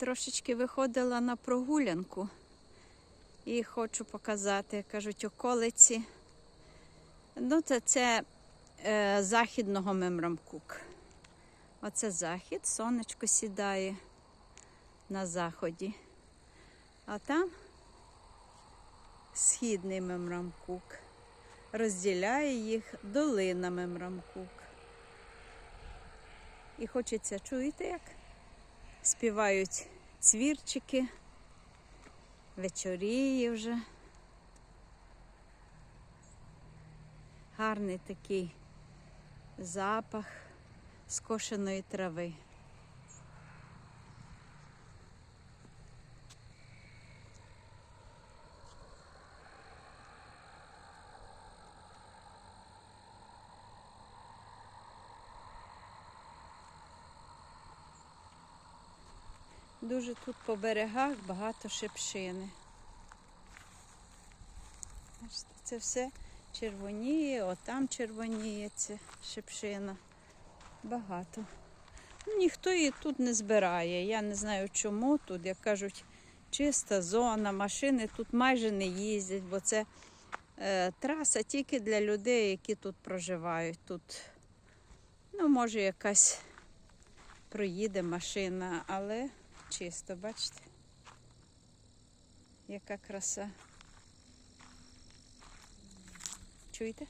трошечки виходила на прогулянку і хочу показати, кажуть, околиці. Ну, це, це е, західного Мемрамкук. Оце захід, сонечко сідає на заході. А там східний Мемрамкук. Розділяє їх долина Мемрамкук. І хочеться, чуєте як? Співають цвірчики, вечоріє вже. Гарний такий запах скошеної трави. Дуже тут по берегах багато шипшини. Це все червоніє, отам червоніє це шипшина. Багато. Ну, ніхто її тут не збирає. Я не знаю чому тут, як кажуть, чиста зона, машини тут майже не їздять, бо це е, траса тільки для людей, які тут проживають. Тут, ну, може, якась проїде машина, але чисто, бачите? Яка краса. Чуєте?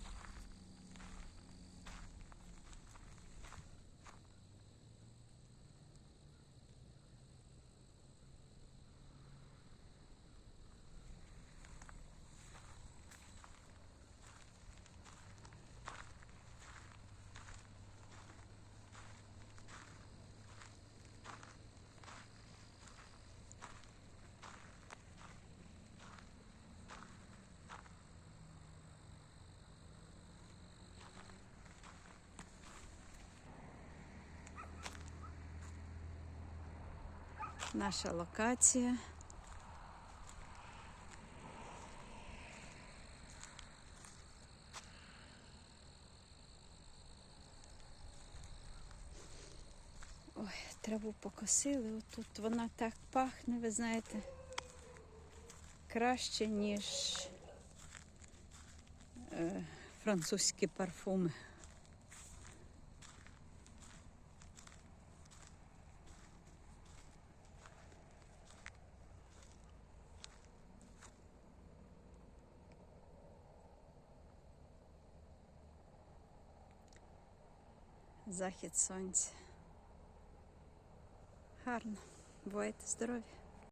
Наша локація. Ой, траву покосили. Отут вона так пахне, ви знаєте, краще, ніж е, французькі парфуми. Захід сонця. Гарно. Бувайте здорові.